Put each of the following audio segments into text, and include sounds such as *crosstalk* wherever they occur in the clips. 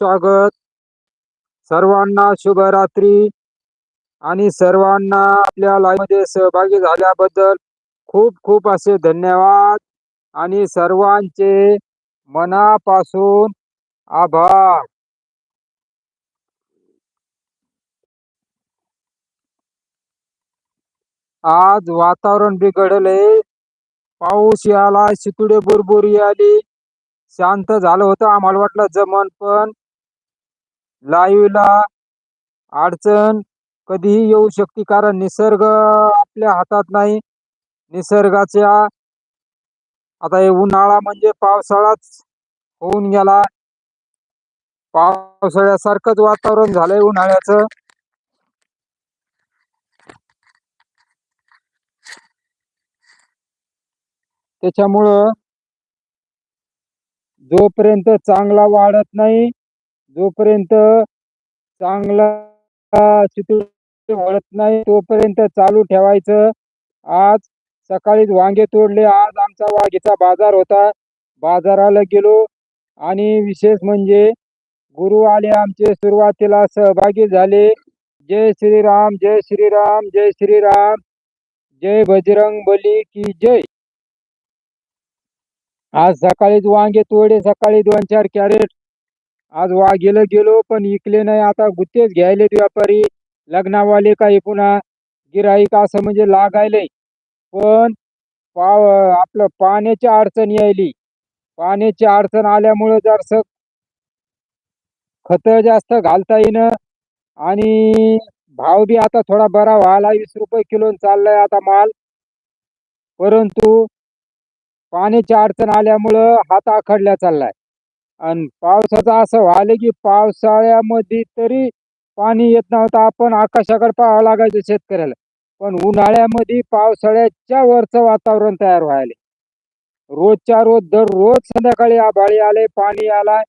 स्वागत. सर्वांना शुभरात्री आणि सर्वांना आपल्या लाईव्हमध्ये सहभागी झाल्याबद्दल खूप खूप असे धन्यवाद आणि सर्वांचे मनापासून आभार. आज वातावरण बिघडले पाऊस याला शितुडे बुरबुरी आली शांत झालं होतं आम्हाला वाटलं जमन पण. लाईव्हला अडचण कधीही येऊ शकते कारण निसर्ग आपल्या हातात नाही. निसर्गाच्या आता हे उन्हाळा म्हणजे पावसाळाच होऊन गेला. पावसाळ्यासारखंच वातावरण झालंय उन्हाळ्याचं. त्याच्यामुळं जोपर्यंत चांगला वाढत नाही जोपर्यंत चांगला चितूर वळत नाही तोपर्यंत चालू ठेवायचं. आज सकाळीच वांगे तोडले. आज आमचा वाघेचा बाजार होता. बाजाराला गेलो आणि विशेष म्हणजे गुरु आले आमचे. सुरुवातीला सहभागी झाले. जय श्रीराम जय श्रीराम जय श्रीराम. जय बजरंग बली की जय. आज सकाळीच वांगे तोडे सकाळी दोन चार कॅरेट आज वाघेला गेलो पण इकले नाही. आता गुत्तेच घ्यायले व्यापारी. लग्नावाले काही पुन्हा गिराईक असं म्हणजे लागायले. पण पाव आपलं पाण्याची अडचण यायली. पाण्याची अडचण आल्यामुळं जरस खत जास्त घालता येईन. आणि भाव बी आता थोडा बरा व्हायला वीस रुपये किलो चाललाय आता माल. परंतु पाण्याची अडचण आल्यामुळं हात आखडल्या चाललाय. आणि पावसाचं असं व्हायलं की पावसाळ्यामध्ये तरी पाणी येत नव्हतं. आपण आकाशाकडे पाहावं लागायचं शेतकऱ्याला. पण उन्हाळ्यामध्ये पावसाळ्याच्या वरचं वातावरण तयार व्हायले. रोजच्या रोज दररोज संध्याकाळी आभाळी आले पाणी आलाय.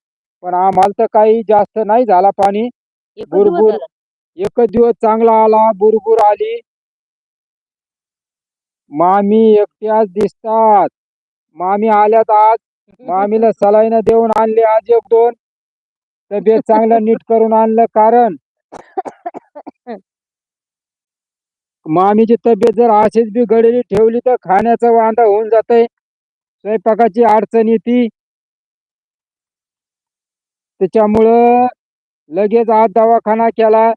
पण आम्हाला तर काही जास्त नाही झाला पाणी. बुरबुर. एकच दिवस चांगला आला बुरबुर आली. मामी एकट्याच दिसतात. मामी आल्यात आज. मामीला *laughs* सलाईन देऊन आणले आज एक दोन. तब्येत चांगलं *laughs* नीट करून आणलं कारण. *laughs* मामीची तब्येत जर अशीच बी गडली ठेवली तर खाण्याचा वांदा होऊन जातंय. स्वयंपाकाची अडचण येते. त्याच्यामुळं लगेच आज दवाखाना केला.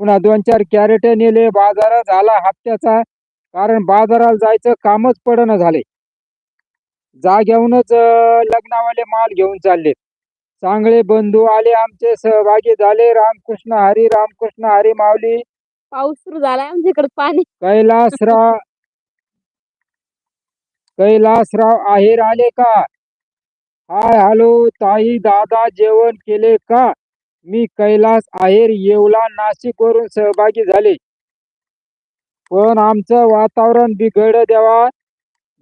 पुन्हा दोन चार कॅरेट नेले. बाजार झाला हप्त्याचा. कारण बाजाराला जायचं कामच पडणं झाले. जाग्याहूनच अं, लग्नावाले माल घेऊन चालले. चांगले बंधू आले आमचे सहभागी झाले. रामकृष्ण हरी रामकृष्ण हरी माऊली. पाऊस सुरू झालाय आमच्याकडे पाणी. कैलासराव कैलासराव आहेर आले का? हाय हॅलो ताई दादा जेवण केले का? मी कैलास आहेर येवला नाशिक वरून सहभागी झाले. पण आमचं वातावरण बिघड द्यावा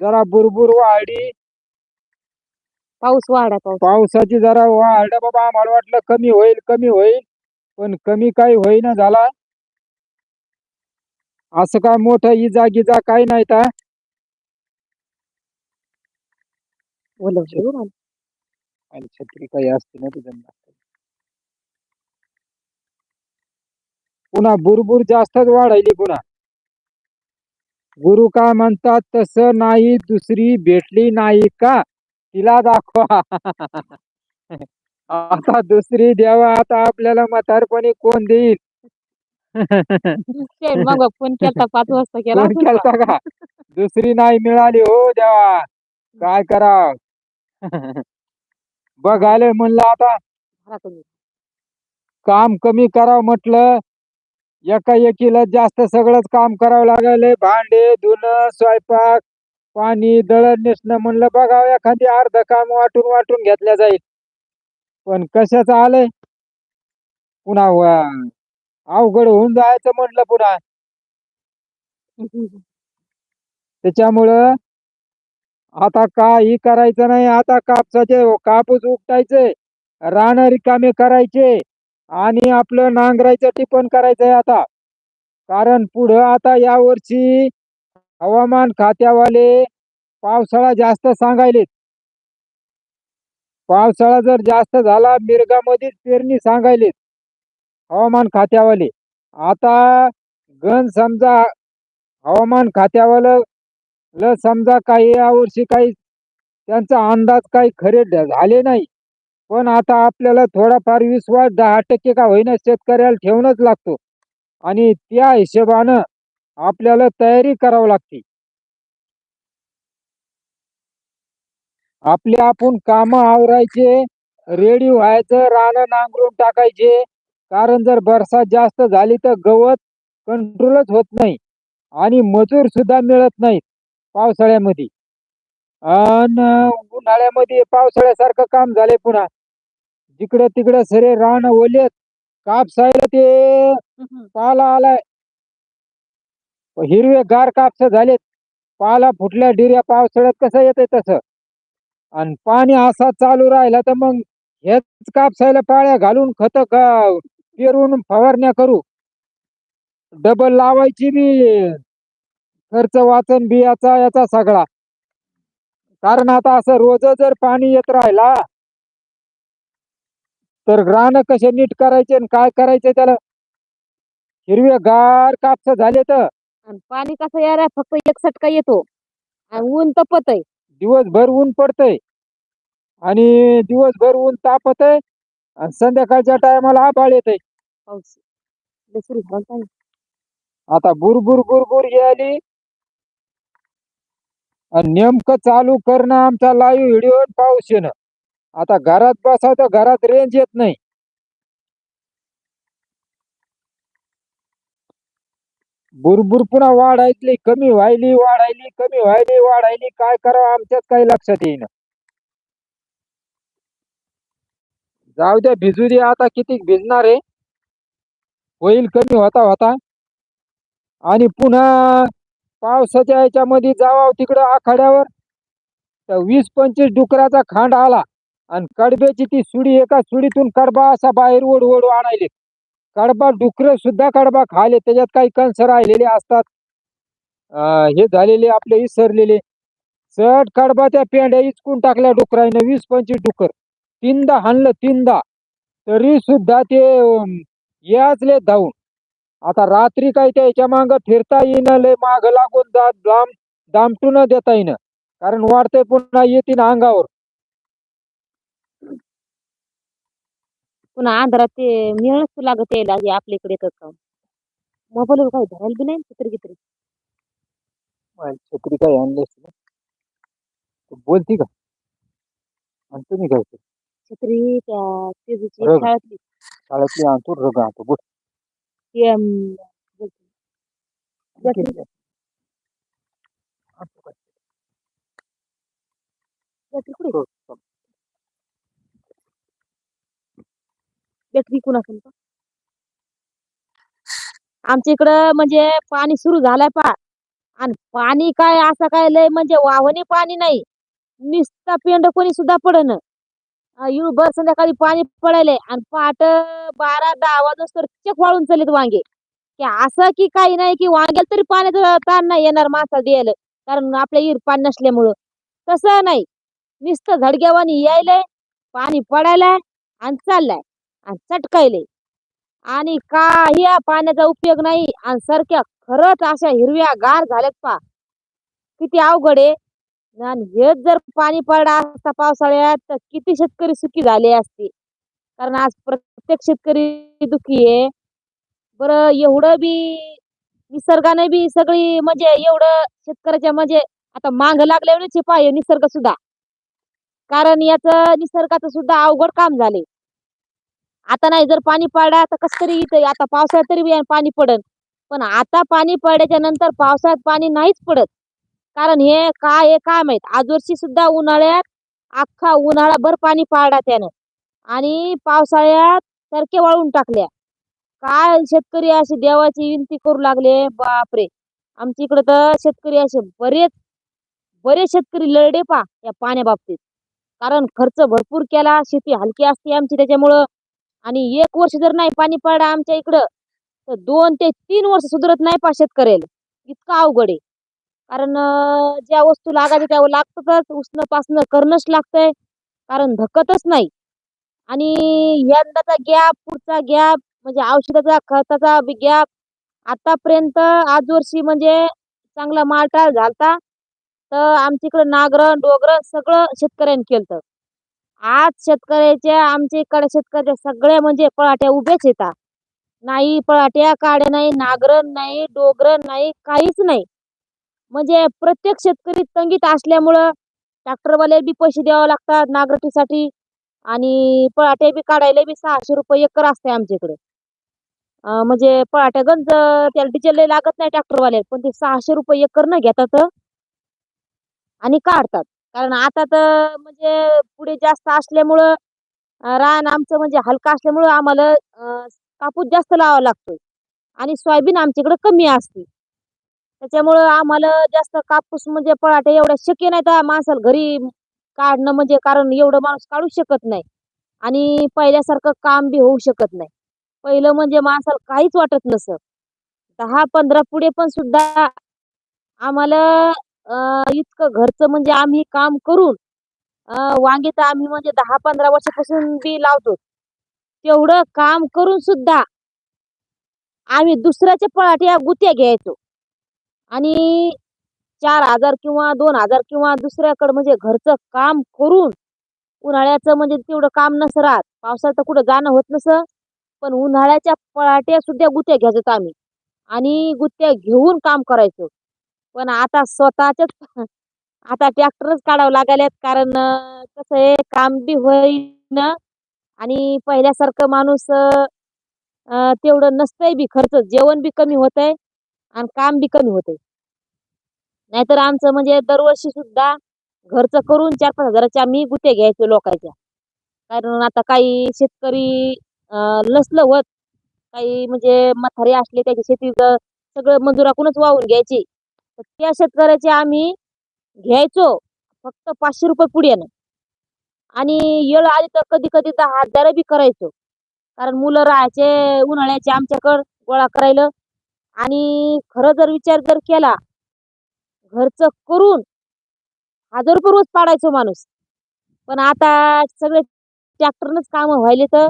जरा बुरबुर वाढी पाऊस वाढा पाऊस पावसाची जरा वाढ. बाबा आम्हाला वाटलं कमी होईल कमी होईल पण कमी काही होईना झाला. असं काय मोठं इजा गिजा काही नाही ता. आणि छत्री काही असते ना तुझ्या पुन्हा बुरबुर जास्तच वाढायली पुन्हा. गुरु काय म्हणतात तसं नाही दुसरी भेटली नाही का? तिला दाखवा. *laughs* आता दुसरी द्यावा आता आपल्याला म्हातारपणी कोण देईल? मग फोन पाच वाजता केला फोन केलता का? दुसरी नाही मिळाली हो देवा. काय कराव? *laughs* बघायला म्हणलं आता. काम कमी करावं म्हटलं. एका एकीला जास्त सगळंच काम करावं लागले भांडे धुणं स्वयंपाक पाणी दळण नेसणं म्हणलं बघावं एखादी अर्ध काम वाटून वाटून घेतल्या जाईल. पण कशाच आलंय? पुन्हा वा- अवघड होऊन जायचं म्हणलं पुन्हा. त्याच्यामुळं आता काही करायचं नाही. आता कापसाचे कापूस उपटायचे राहणारी रिकामे करायचे आणि आपलं नांगरायचं टिपण करायचंय आता. कारण पुढं आता या वर्षी हवामान खात्यावाले पावसाळा जास्त सांगायलेत. पावसाळा जर जास्त झाला मिरगामध्येच पेरणी सांगायलेत हवामान खात्यावाले. आता गण समजा हवामान खात्यावालं ल समजा काही यावर्षी काही त्यांचा अंदाज काही खरे झाले नाही. पण आता आपल्याला थोडाफार विश्वास दहा टक्के का होईना शेतकऱ्याला ठेवणंच लागतो. आणि त्या हिशोबानं आपल्याला तयारी करावी लागते. आपले आपण काम आवरायचे रेडी व्हायचं रानं नांगरून टाकायचे. कारण जर बरसात जास्त झाली तर गवत कंट्रोलच होत नाही आणि मजूर सुद्धा मिळत नाहीत पावसाळ्यामध्ये. अन उन्हाळ्यामध्ये पावसाळ्यासारखं काम झाले पुन्हा. जिकडं तिकडं सरे रान ओलेत कापसायला ते पाला आलाय. हिरवे गार कापस झालेत. पाला फुटल्या डिऱ्या पावसाळ्यात कसं येते तसं? आणि पाणी असा चालू राहिला तर मग हेच कापसायला पाळ्या घालून खत पेरून फवारण्या करू? डबल लावायची बी. खर्च वाचन बियाचा याचा सगळा. कारण आता असं रोज जर पाणी येत राहिला तर रान कसे नीट करायचे आणि काय करायचे त्याला? हिरवे गार कापस झाले तर आणि पाणी कसं यायला फक्त एक सटका येतो. आणि ऊन तपत आहे. दिवसभर ऊन पडतंय. आणि दिवसभर ऊन तापत आहे. आणि संध्याकाळच्या टायमाला आभाळ पाऊस. लय सुरू झाला पाणी. आता बुरबुर बुरबुर आली. आणि नेमकं चालू करणं आमचा लाईव्ह व्हिडिओ पाऊस येणं. आता घरात बसाव तर घरात रेंज येत नाही. बुरबुर पुन्हा वाढायली कमी व्हायली वाढायली कमी व्हायली वाढायली. काय करावं? आमच्यात काही लक्षात येईना. जाऊ द्या भिजू दे. आता किती भिजणार आहे? होईल कमी होता होता. आणि पुन्हा पावसाच्या ह्याच्यामध्ये जावा तिकडं आखाड्यावर. तर वीस पंचवीस डुकराचा खांड आला. आणि कडब्याची ती सुडी एका सुडीतून कडबा असा बाहेर ओढ ओढ आणायले. कडबा डुकर सुद्धा कडबा खाले त्याच्यात काही कंस राहिलेले असतात. हे झालेले आपले इसरलेले. चट कडबा त्या पेंड्या इचकून टाकल्या डुकरायनं वीस पंचवीस डुकर. तीनदा हाणलं तीनदा. तरी सुद्धा ते याचले धावून. आता रात्री काही त्याच्या माग फिरता येईन लय माग लागून दा- दाम दामटून देता येईन. कारण वाढते पुन्हा येतील अंगावर. पुन्हा अंधारात ते मिळच लागत यायला हे आपल्या इकडे येतात का मोबाईलवर काही धरायला बी नाही चित्र गित्र छत्री काय आणली असती ना? तू बोलती का आणि तुम्ही काय ते? छत्री त्या तेजूची बरोबर. शाळेतली शाळेतली आणतो रग आणतो बोल ते अं, बोलते. छत्री. आणतो काय? छत्री कुठे हो, हो. विकून असेल का आमच्या इकडं म्हणजे पाणी सुरू झालंय पा आणि पाणी काय असं काय लय म्हणजे वाहने पाणी नाही. निस्ता पेंड कोणी सुद्धा पडन. बर संध्याकाळी पाणी पडायलंय आणि पहाट बारा दहा वाजता चेक वाळून चाललेत वांगे. की असं की काही नाही की वांग्याला तरी पाण्याचा ताण नाही येणार मासा द्यायला. कारण आपल्या इर पाणी नसल्यामुळं. तसं नाही. नुसतं झडग्यावानी यायलंय पाणी पडायलाय आणि चाललाय. आणि चटकायले. आणि काही या पाण्याचा उपयोग नाही. आणि सारख्या खरंच अशा हिरव्या गार झाल्यात पा किती अवघड आहे. आणि हेच जर पाणी पडला असता पावसाळ्यात तर किती शेतकरी सुखी झाले असते. कारण आज प्रत्येक शेतकरी दुखी आहे. बर एवढं बी निसर्गाने बी सगळी म्हणजे एवढं शेतकऱ्याच्या म्हणजे आता मांग लागल्यावरच पाहिजे निसर्ग सुद्धा. कारण याच निसर्गाचं सुद्धा अवघड काम झाले आता नाही जर पाणी पडला तर कस तरी इथं आता पावसाळ्यात तरी पाणी पडन. पण आता पाणी पडल्याच्या नंतर पावसाळ्यात पाणी नाहीच पडत. कारण हे काय हे काय माहीत? आज वर्षी सुद्धा उन्हाळ्यात अख्खा उन्हाळाभर पाणी पाडा त्यानं. आणि पावसाळ्यात सरके वाळून टाकल्या. काय शेतकरी असे देवाची विनंती करू लागले बापरे! आमच्या इकडे तर शेतकरी असे बरेच बरेच शेतकरी लढे पा या पाण्याबाबतीत. कारण खर्च भरपूर केला शेती हलकी असते आमची त्याच्यामुळं आणि एक वर्ष जर नाही पाणी पडलं आमच्या इकडं तर दोन ते तीन वर्ष सुधरत नाही पा शेतकऱ्याला. इतकं अवघड आहे. कारण ज्या वस्तू लागायच्या त्या लागतातच उष्ण पासणं करणंच लागतंय कारण धकतच नाही. आणि यंदाचा गॅप पुढचा गॅप म्हणजे औषधाचा खताचा गॅप आतापर्यंत आज वर्षी म्हणजे चांगला मालटाळ झालता तर आमच्या इकडं नागरण डोगरण सगळं शेतकऱ्यांनी केलं आज शेतकऱ्याच्या आमच्या इकडे शेतकऱ्याच्या सगळ्या म्हणजे पळाट्या उभ्याच येतात. नाही पळाट्या काड्या नाही नागरण नाही डोगरण नाही काहीच नाही. म्हणजे प्रत्येक शेतकरी तंगीत असल्यामुळं ट्रॅक्टरवाले बी पैसे द्यावे लागतात नागरटीसाठी आणि पळाट्या बी काढायला बी सहाशे रुपये एकर असते आमच्या इकडे म्हणजे पळाट्या गंज त्याला डिझेल लय लागत नाही ट्रॅक्टरवाले पण ते सहाशे रुपये एकर न घेतात आणि काढतात. कारण आता तर म्हणजे पुढे जास्त असल्यामुळं रान आमचं म्हणजे हलका असल्यामुळं आम्हाला कापूस जास्त लावावा लागतोय. आणि सोयाबीन आमच्याकडे कमी असते. त्याच्यामुळं आम्हाला जास्त कापूस म्हणजे पळाटे एवढ्या शक्य नाही तर माणसाला घरी काढणं म्हणजे कारण एवढं माणूस काढू शकत नाही. आणि पहिल्यासारखं काम बी होऊ शकत नाही. पहिलं म्हणजे माणसाला काहीच वाटत नसं दहा पंधरा पुढे पण सुद्धा आम्हाला इतकं घरचं म्हणजे आम्ही काम करून वांगे तर आम्ही म्हणजे दहा पंधरा वर्षापासून बी लावतो. तेवढं काम करून सुद्धा आम्ही दुसऱ्याच्या पळाट्या गुत्या घ्यायचो. आणि चार हजार किंवा दोन हजार किंवा दुसऱ्याकडे म्हणजे घरचं काम करून उन्हाळ्याचं म्हणजे तेवढं काम नसं राहत. पावसाळ्यात तर कुठं जाणं होत नसं. पण उन्हाळ्याच्या पळाट्या सुद्धा गुत्या घ्यायचो आम्ही. आणि गुत्या घेऊन काम करायचो. पण आता स्वतःच्याच *laughs* आता ट्रॅक्टरच काढावं लागायला कारण कसं आहे काम बी होईन आणि पहिल्यासारखं माणूस तेवढं नसतंय बी खर्च. जेवण बी कमी होतंय आणि काम बी कमी होतंय. नाहीतर आमचं म्हणजे दरवर्षी सुद्धा घरचं करून चार पाच हजाराच्या आम्ही गुते घ्यायचो लोकांच्या. कारण आता काही शेतकरी लसलं होत. काही म्हणजे म्हातारे असले त्याच्या शेतीचं सगळं मजुराकूनच वाहून घ्यायचे. त्या शेतकऱ्याचे आम्ही घ्यायचो फक्त पाचशे रुपये पुढे येणं. आणि येळ आली तर कधी कधी तर हजार बी करायचो. कारण मुलं राहायचे उन्हाळ्याचे आमच्याकडं गोळा करायला. आणि खरं जर विचार जर केला घरचं करून हजार रुपये रोज पाडायचो माणूस. पण आता सगळे ट्रॅक्टरनच काम व्हायले तर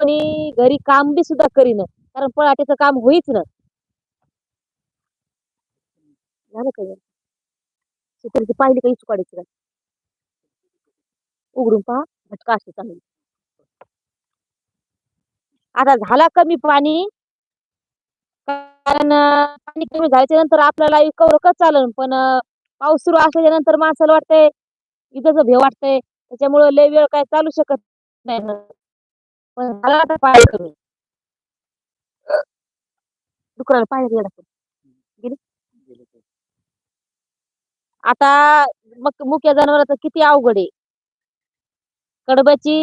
आणि घरी काम बी सुद्धा करीन. कारण पळाटीचं काम होईच ना. झालं काय शेतकऱ्याची पाहिली काही चुकाडायची का? उघडून पहा झटका असते चांगली. आता झाला कमी पाणी. कारण पाणी कमी झाल्याच्यानंतर आपल्याला कवर कच चालन पण पाऊस सुरू असल्याच्या नंतर माणसाला वाटतंय इथंच भेव वाटतंय. त्याच्यामुळे लय वेळ काय चालू शकत नाही पण झाला आता पाणी कमी. डुकराला पाहिजे गेला तो. गेली आता मग मुक्या जनावराचं किती अवघड आहे. कडब्याची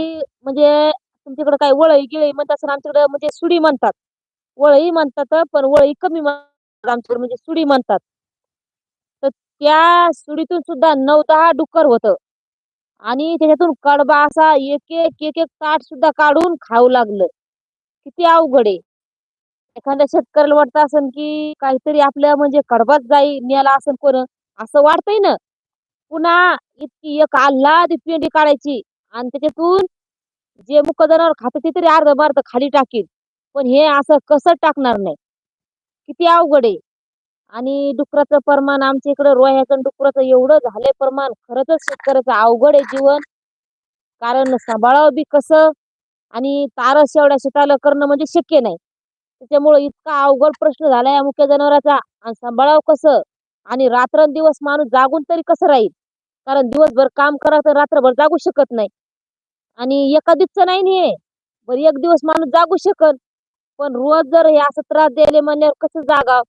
म्हणजे तुमच्याकडे काय वळई गिळई म्हणतात असं आमच्याकडे म्हणजे सुडी म्हणतात. वळई म्हणतात पण वळई कमी म्हणतात आमच्याकडे म्हणजे सुडी म्हणतात. तर त्या सुडीतून सुद्धा नऊ दहा डुक्कर होतं. आणि त्याच्यातून कडबा असा एक एक एक एक ताट सुद्धा काढून खाऊ लागलं. किती अवघड आहे. एखाद्या शेतकऱ्याला वाटत असन की काहीतरी आपल्या म्हणजे कडबाच जाई न्याला असेल कोण? असं वाढतंय ना. पुन्हा इतकी एक आल्हाद पेंडी काढायची आणि त्याच्यातून जे मुक जनावर खात ते तरी अर्ध मार्ध खाली टाकील पण हे असं कसं टाकणार नाही? किती अवघड आहे. आणि डुकराचं प्रमाण आमच्या इकडं रोह्याचं डुकराचं एवढं झालंय प्रमाण खरंच शेतकऱ्याचं अवघड आहे जीवन. कारण सांभाळावं बी कसं? आणि तारस एवढ्या शेताला करणं म्हणजे शक्य नाही. त्याच्यामुळे इतका अवघड प्रश्न झालाय या मुख्य जनावराचा. आणि सांभाळावं कसं? आणि रात्रंदिवस माणूस जागून तरी कसं राहील? कारण दिवसभर काम करा तर रात्रभर जागू शकत नाही. आणि एका दिवसचं नाही ना हे. बरं एक दिवस माणूस जागू शकल. पण रोज जर हे असं त्रास द्यायला म्हणल्यावर कसं जागाव?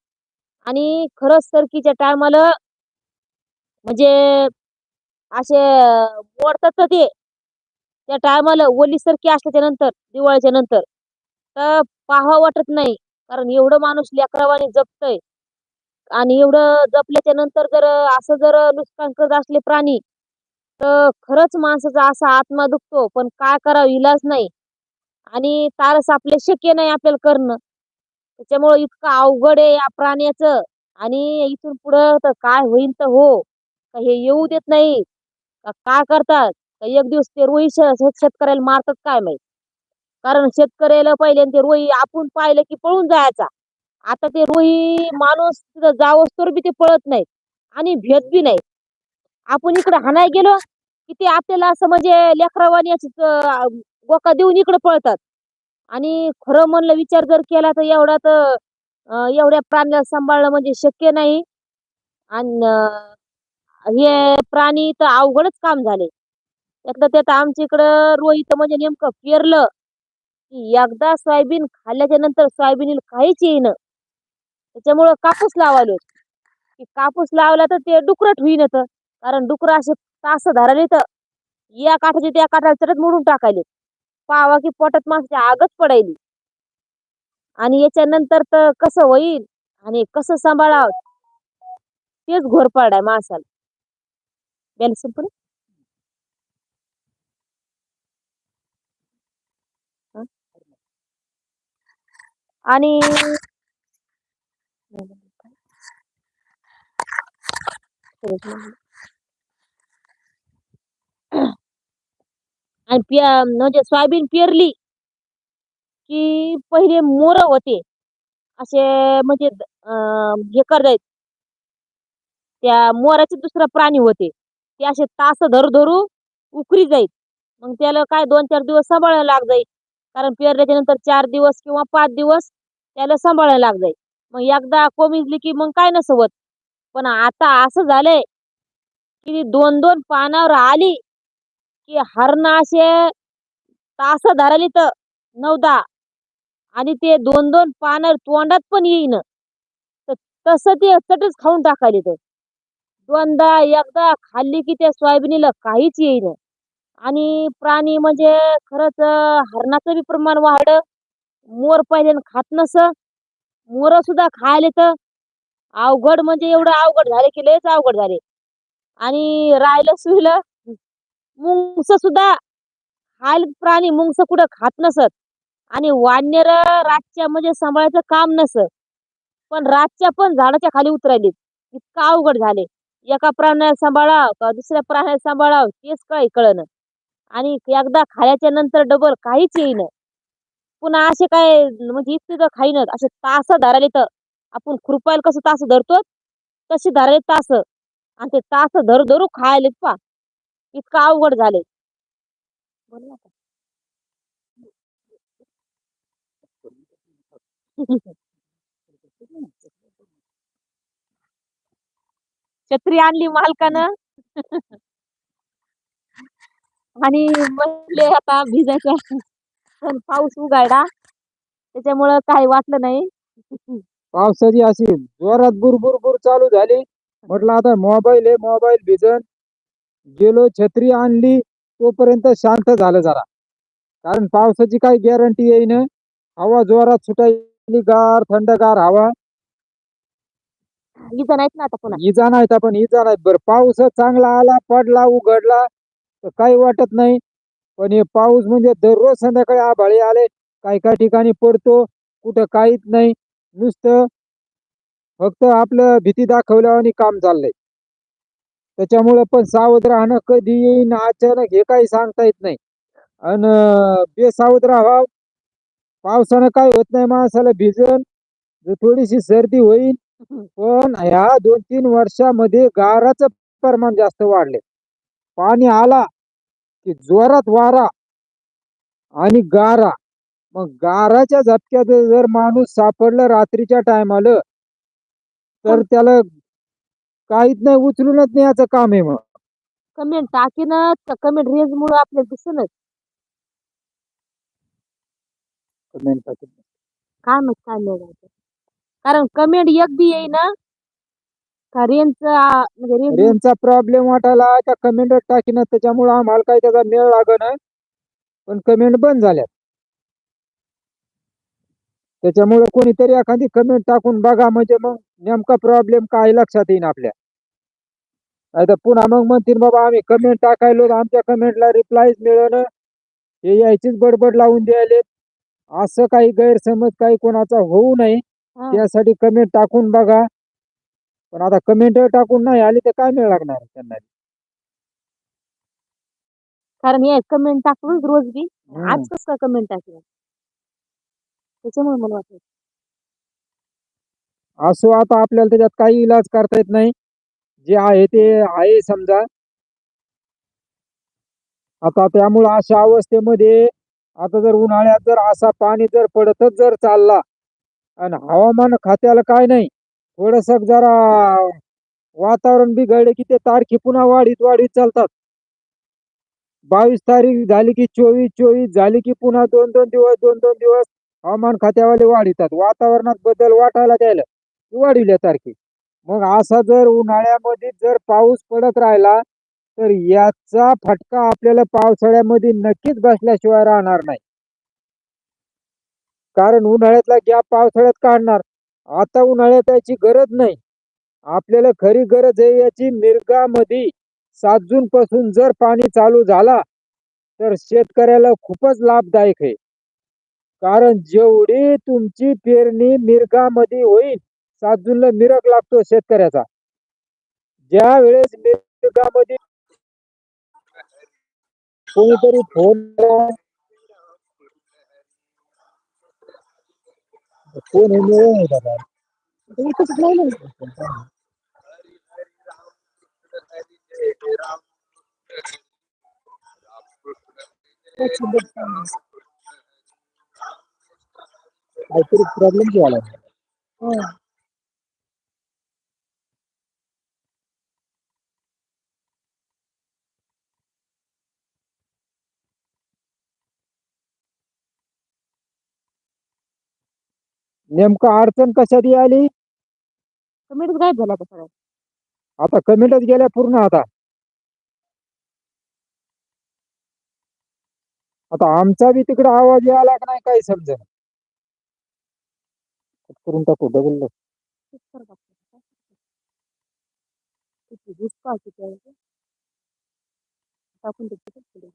आणि खरंच सरकीच्या टायमाला म्हणजे असे मोडतात ते. त्या टायमाला ओली सरकी असल्याच्या नंतर दिवाळीच्या नंतर. तर पाहावं वाटत नाही. कारण एवढं माणूस लेकरावाने जपतय आणि एवढं जपल्याच्या नंतर जर असं जर नुकसान करत असले प्राणी तर खरंच माणसाचा असा आत्मा दुखतो. पण काय करावं? इलाज नाही. आणि तारस आपले शक्य नाही आपल्याला करणं. त्याच्यामुळे इतकं अवघड आहे या प्राण्याचं. आणि इथून पुढं तर काय होईल तर हो. का हे येऊ देत नाही. का काय करतात? का एक दिवस ते रोई शेतकऱ्याला मारतात काय माहीत? कारण शेतकऱ्याला पहिले ते रोई आपण पाहिलं की पळून जायचा. आता ते रोई माणूस तिथं जावस तर बी ते पळत नाहीत आणि भेट बी नाही आपण इकडे हाणाय गेलो की ते आपल्याला असं म्हणजे लेकरावानी अशी गोका देऊन इकडे पळतात. आणि खरं म्हणलं विचार जर केला तर एवढा तर एवढ्या प्राण्याला सांभाळणं म्हणजे शक्य नाही. आणि हे प्राणी तर अवघडच काम झाले. त्यातलं त्यात आमच्या इकडं रोहित म्हणजे नेमकं पेरलं. की एकदा सोयाबीन खाल्ल्याच्या नंतर सोयाबीन काहीच येईन. त्याच्यामुळं कापूस लावालो की कापूस लावला तर ते डुकरट होईन तर कारण डुकर असे तास धराले तर या काठाचे त्या काठाला चढत मोडून टाकायले. पावा की पोटात माणसाची आगच पडायली. आणि याच्यानंतर तर कसं होईल आणि कसं सांभाळावं? तेच घोरपाड आहे माणसाला बॅलन्स संपलं? आणि आणि म्हणजे सोयाबीन पेरली की पहिले मोर होते. असे म्हणजे अं, हे करतायत. त्या मोराचे दुसरा प्राणी होते. ते असे तास धरू धरू उकरी जाईत मग त्याला काय दोन चार दिवस सांभाळायला लाग जाईल कारण पेरल्याच्या नंतर चार दिवस किंवा पाच दिवस त्याला सांभाळायला लाग जाईल मग एकदा कोमिजली की मग काय नसवत. पण आता असं झालंय की ती दोन दोन पानावर आली की हरण असे तास धराली तर नवदा आणि ते दोन दोन पानं तोंडात पण येईन. तर तसं ते चटच खाऊन टाकायली तर दोनदा एकदा खाल्ली की त्या सोयाबीनीला काहीच येईन. आणि प्राणी म्हणजे खरंच हरणाचं बी प्रमाण वाढ मोर पहिल्यानं खात नस. मोर सुद्धा खायले तर अवघड म्हणजे एवढं अवघड झाले की लयच अवघड झाले. आणि राहिलं सुहिलं मुंगस सुद्धा हाल प्राणी मुंगस कुठं खात नसत. आणि वानर रातच्या म्हणजे सांभाळायचं काम नसत. पण रातच्या पण झाडाच्या खाली उतरायलीत. इतकं अवघड झाले. एका प्राण्याला सांभाळाव का दुसऱ्या प्राण्याला सांभाळाव तेच काही कळन. आणि एकदा खाल्याच्या नंतर डबल काहीच येईन. पुन्हा असे काय म्हणजे इतके तर खाईनच असे तास धराले तर आपण खुरपायला कसं तास धरतो तसे धराले तास. आणि ते तास धर धरू खायलेत पा इतकं अवघड झाले *laughs* छत्री आणली मालकानं. *laughs* आणि म्हटले आता भिजायचं पण पाऊस उघाडा त्याच्यामुळं काही वाटलं नाही. *laughs* पावसाची अशी जोरात बुरबुर बुर चालू झाली. म्हटलं आता मोबाईल आहे मोबाईल भिजन. गेलो छत्री आणली. तोपर्यंत शांत झालं जरा. कारण पावसाची काही गॅरंटी येईन हवा जोरात सुटायली गार थंडगार हवा. इथं नाहीत ना आता पुन्हा? इजा नाहीत पण इजा नाहीत. बरं पाऊस चांगला आला पडला उघडला तर काही वाटत नाही. पण हे पाऊस म्हणजे दररोज संध्याकाळी आभाळी आले. काही काही ठिकाणी पडतो कुठं काहीच नाही. नुसतं फक्त आपलं भीती दाखवल्यावर काम चाललंय. त्याच्यामुळं पण सावध राहणं कधी येईन अचानक हे काही सांगता येत नाही. आणि बेसावध राहावं. पावसानं काय होत नाही माणसाला भिजन. थोडीशी सर्दी होईल पण ह्या दोन तीन वर्षामध्ये गाराचं प्रमाण जास्त वाढले पाणी आला की जोरात वारा आणि गारा. मग गाराच्या झटक्यात जर माणूस सापडलं रात्रीच्या टायमाला तर त्याला काहीच नाही उचलूनच न्यायचं काम आहे मग. कमेंट टाकीनच कमेंट रेंज मुळे आपल्याला दिसनच. काय माहीत काय मिळायचं कारण कमेंट एक बी येईना का रेंज म्हणजे रेंज रेंजचा प्रॉब्लेम वाटायला का कमेंट टाकीन त्याच्यामुळे आम्हाला काही त्याचा मेळ लागण पण कमेंट बंद झाल्या त्याच्यामुळे कोणीतरी एखादी कमेंट टाकून बघा म्हणजे मग नेमका प्रॉब्लेम काय लक्षात येईन आपल्या. नाही तर पुन्हा मग म्हणतील बाबा आम्ही कमेंट टाकायलो आमच्या कमेंटला रिप्लायच मिळणं हे यायचीच बडबड लावून द्यायले असं काही गैरसमज काही कोणाचा होऊ नये. त्यासाठी कमेंट टाकून बघा. पण आता कमेंट टाकून नाही आली तर काय मिळ लागणार त्यांना? कारण हे कमेंट टाकलं रोज बी. आज कसं कमेंट टाकलं त्याच्यामुळे मला वाटलं असो आता आपल्याला त्याच्यात काही इलाज करता येत नाही. जे आहे ते आहे समजा. आता त्यामुळे अशा अवस्थेमध्ये आता जर उन्हाळ्यात जर असा पाणी जर पडतच जर चालला आणि हवामान खात्याला काय नाही थोडस जरा वातावरण बिघडले की ते तारखे पुन्हा वाढीत वाढीत चालतात. बावीस तारीख झाली की चोवीस चोवीस झाली की पुन्हा दोन दोन दिवस दोन दोन दिवस हवामान खात्यावाले वाढीतात. वातावरणात बदल वाटायला द्यायला की वाढविल्या तारखे मग असा जर उन्हाळ्यामध्ये जर पाऊस पडत राहिला तर याचा फटका आपल्याला पावसाळ्यामध्ये नक्कीच बसल्याशिवाय राहणार नाही. कारण उन्हाळ्यातला गॅप पावसाळ्यात काढणार. आता उन्हाळ्यात याची गरज नाही. आपल्याला खरी गरज आहे याची. मिरगामध्ये सात जून पासून जर पाणी चालू झाला तर शेतकऱ्याला खूपच लाभदायक आहे. कारण जेवढी तुमची पेरणी मिरगामध्ये होईल सात जूनला मिरग लागतो शेतकऱ्याचा. ज्या वेळेस मिरगामध्ये कोणीतरी फोन फोन हे काहीतरी प्रॉब्लेम झाला नेमकं अडचण कशात आली? कमेंट गायब झाला आता सगळ्या आता कमेंटच गेल्या पूर्ण आता. आता आमचा बी तिकडे आवाज यायला का नाही काही कट करून टाकू डबल तेच किती आहे टाकून